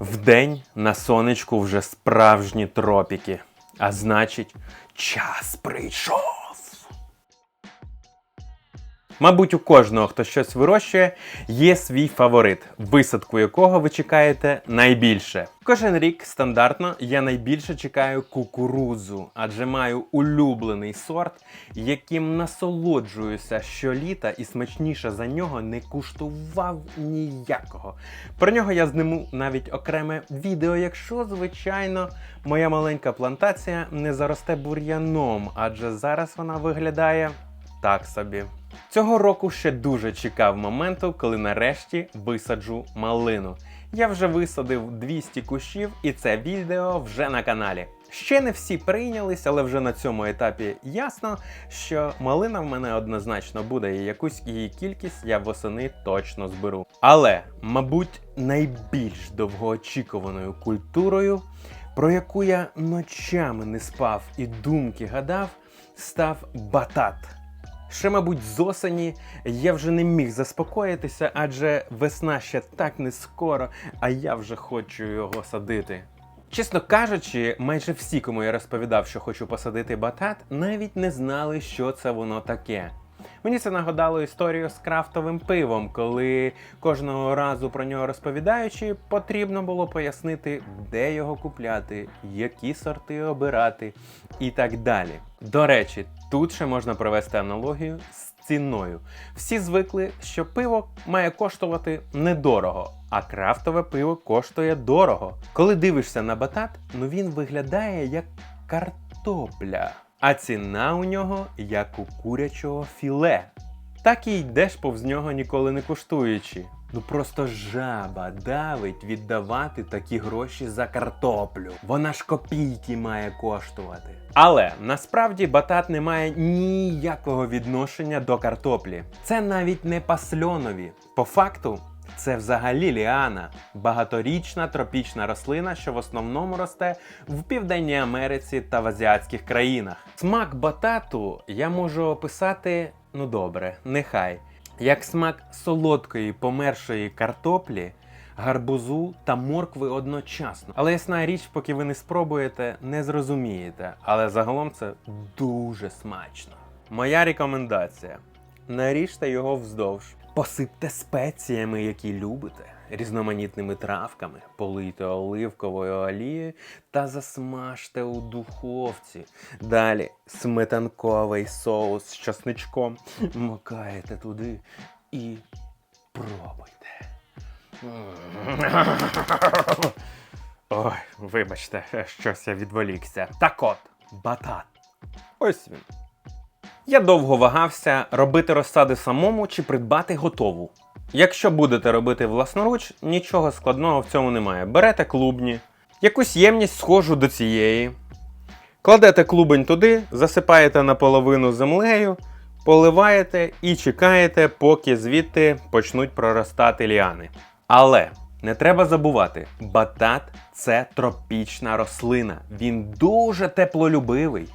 Вдень на сонечку вже справжні тропіки. А значить, час прийшов. Мабуть, у кожного, хто щось вирощує, є свій фаворит, висадку якого ви чекаєте найбільше. Кожен рік стандартно я найбільше чекаю кукурудзу, адже маю улюблений сорт, яким насолоджуюся щоліта і смачніше за нього не куштував ніякого. Про нього я зниму навіть окреме відео, якщо, звичайно, моя маленька плантація не заросте бур'яном, адже зараз вона виглядає так собі. Цього року ще дуже чекав моменту, коли нарешті висаджу малину. Я вже висадив 200 кущів, і це відео вже на каналі. Ще не всі прийнялись, але вже на цьому етапі ясно, що малина в мене однозначно буде, і якусь її кількість я восени точно зберу. Але, мабуть, найбільш довгоочікуваною культурою, про яку я ночами не спав і думки гадав, став батат. Ще, мабуть, з осені я вже не міг заспокоїтися, адже весна ще так не скоро, а я вже хочу його садити. Чесно кажучи, майже всі, кому я розповідав, що хочу посадити батат, навіть не знали, що це воно таке. Мені це нагадало історію з крафтовим пивом, коли кожного разу про нього розповідаючи, потрібно було пояснити, де його купляти, які сорти обирати і так далі. До речі, тут ще можна провести аналогію з ціною. Всі звикли, що пиво має коштувати недорого, а крафтове пиво коштує дорого. Коли дивишся на батат, ну він виглядає як картопля, а ціна у нього як у курячого філе. Так і йдеш повз нього ніколи не куштуючи. Ну просто жаба давить віддавати такі гроші за картоплю. Вона ж копійки має коштувати. Але насправді батат не має ніякого відношення до картоплі. Це навіть не пасльонові. По факту, це взагалі ліана, багаторічна тропічна рослина, що в основному росте в Південній Америці та в азіатських країнах. Смак батату я можу описати, ну добре, нехай, як смак солодкої помершої картоплі. Гарбузу та моркви одночасно. Але ясна річ, поки ви не спробуєте, не зрозумієте. Але загалом це дуже смачно. Моя рекомендація: наріжте його вздовж, посипте спеціями, які любите, різноманітними травками, полийте оливковою олією та засмажте у духовці. Далі сметанковий соус з часничком макаєте туди і пробуйте. Ой, вибачте, щось я відволікся. Так от, батат. Ось він. Я довго вагався, робити розсади самому чи придбати готову. Якщо будете робити власноруч, нічого складного в цьому немає. Берете клубні, якусь ємність схожу до цієї, кладете клубень туди, засипаєте наполовину землею, поливаєте і чекаєте, поки звідти почнуть проростати ліани. Але не треба забувати, батат це тропічна рослина. Він дуже теплолюбивий.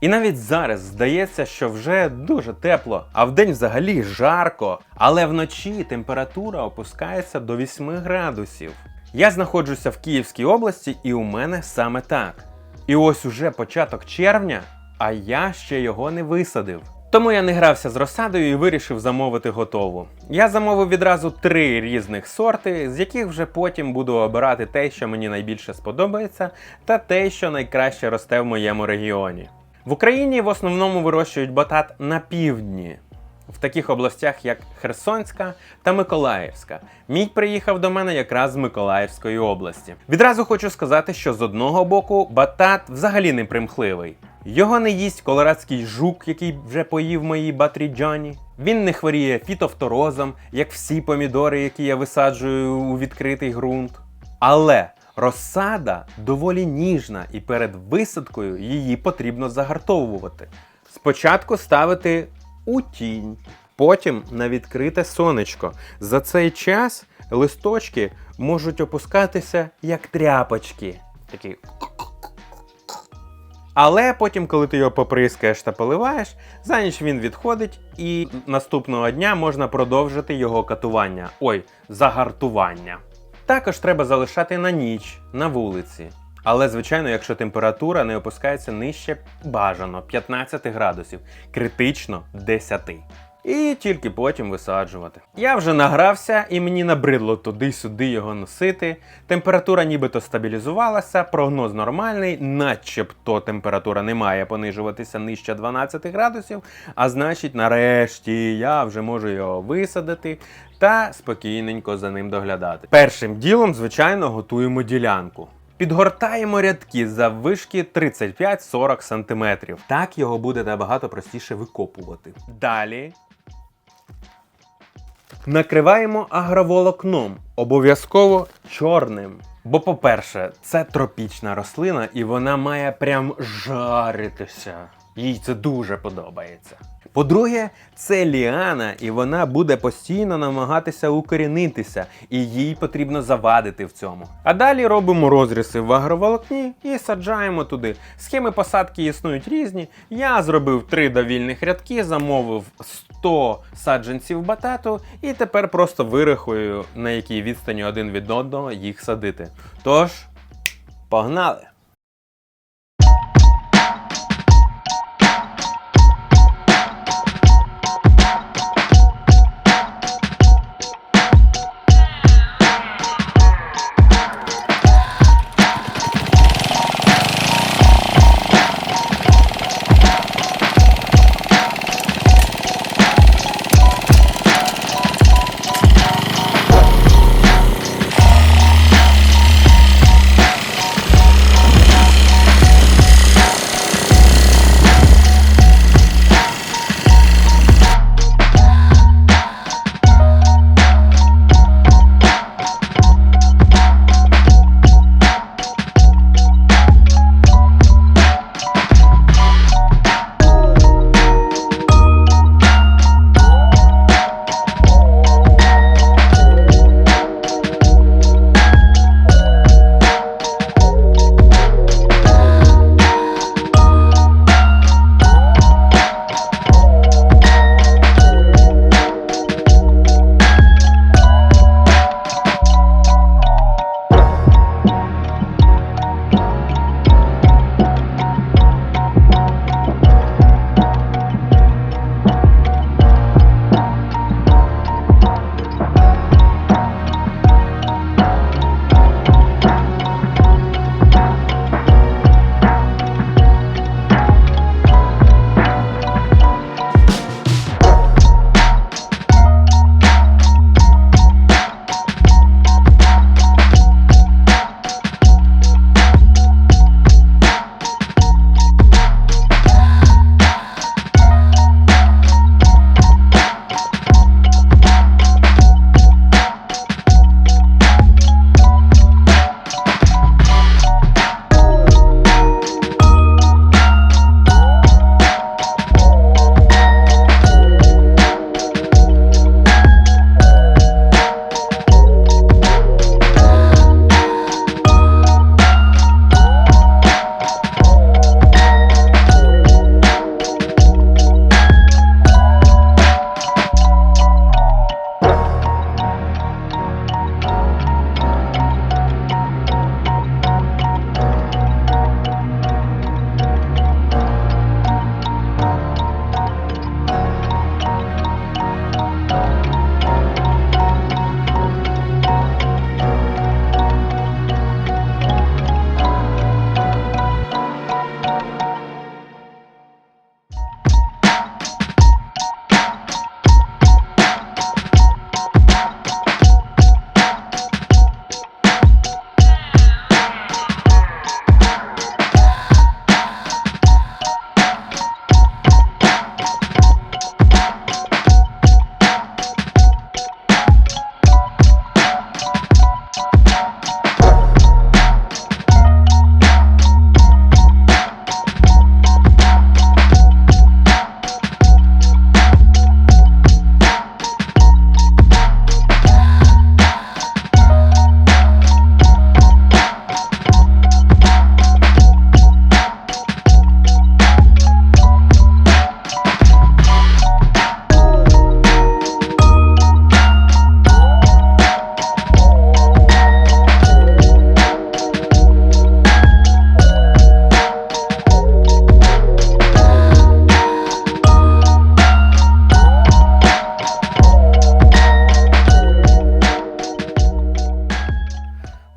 І навіть зараз здається, що вже дуже тепло, а вдень взагалі жарко. Але вночі температура опускається до 8 градусів. Я знаходжуся в Київській області, і у мене саме так. І ось уже початок червня, а я ще його не висадив. Тому я не грався з розсадою і вирішив замовити готову. Я замовив відразу три різних сорти, з яких вже потім буду обирати те, що мені найбільше сподобається, та те, що найкраще росте в моєму регіоні. В Україні в основному вирощують батат на півдні, в таких областях, як Херсонська та Миколаївська. Мій приїхав до мене якраз з Миколаївської області. Відразу хочу сказати, що з одного боку батат взагалі не примхливий. Його не їсть колорадський жук, який вже поїв моїй батріджані. Він не хворіє фітофторозом, як всі помідори, які я висаджую у відкритий ґрунт. Але розсада доволі ніжна, і перед висадкою її потрібно загартовувати. Спочатку ставити у тінь, потім на відкрите сонечко. За цей час листочки можуть опускатися як тряпочки. Такі. Але потім, коли ти його поприскаєш та поливаєш, за ніч він відходить, і наступного дня можна продовжити його катування. Ой, загартування. Також треба залишати на ніч на вулиці. Але, звичайно, якщо температура не опускається нижче бажано 15 градусів, критично 10. І тільки потім висаджувати. Я вже награвся і мені набридло туди-сюди його носити. Температура нібито стабілізувалася, прогноз нормальний, начебто температура не має понижуватися нижче 12 градусів. А значить, нарешті я вже можу його висадити та спокійненько за ним доглядати. Першим ділом, звичайно, готуємо ділянку. Підгортаємо рядки за вишки 35-40 см. Так його буде набагато простіше викопувати. Далі накриваємо агроволокном, обов'язково чорним. Бо, по-перше, це тропічна рослина, і вона має прям жаритися. Їй це дуже подобається. По-друге, це ліана, і вона буде постійно намагатися укорінитися, і їй потрібно завадити в цьому. А далі робимо розрізи в агроволокні і саджаємо туди. Схеми посадки існують різні. Я зробив три довільних рядки, замовив 100 саджанців батату, і тепер просто вирахую, на якій відстані один від одного їх садити. Тож, погнали!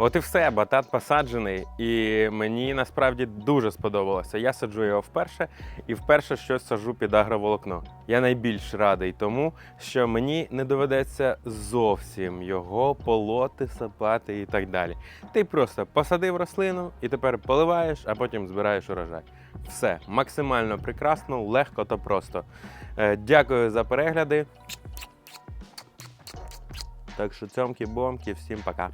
От і все, батат посаджений, і мені насправді дуже сподобалося. Я саджу його вперше і вперше щось саджу під агроволокно. Я найбільш радий тому, що мені не доведеться зовсім його полоти, сапати і так далі. Ти просто посадив рослину і тепер поливаєш, а потім збираєш урожай. Все максимально прекрасно, легко та просто. Е, Дякую за перегляди. Так що цьомки-бомки, всім пока.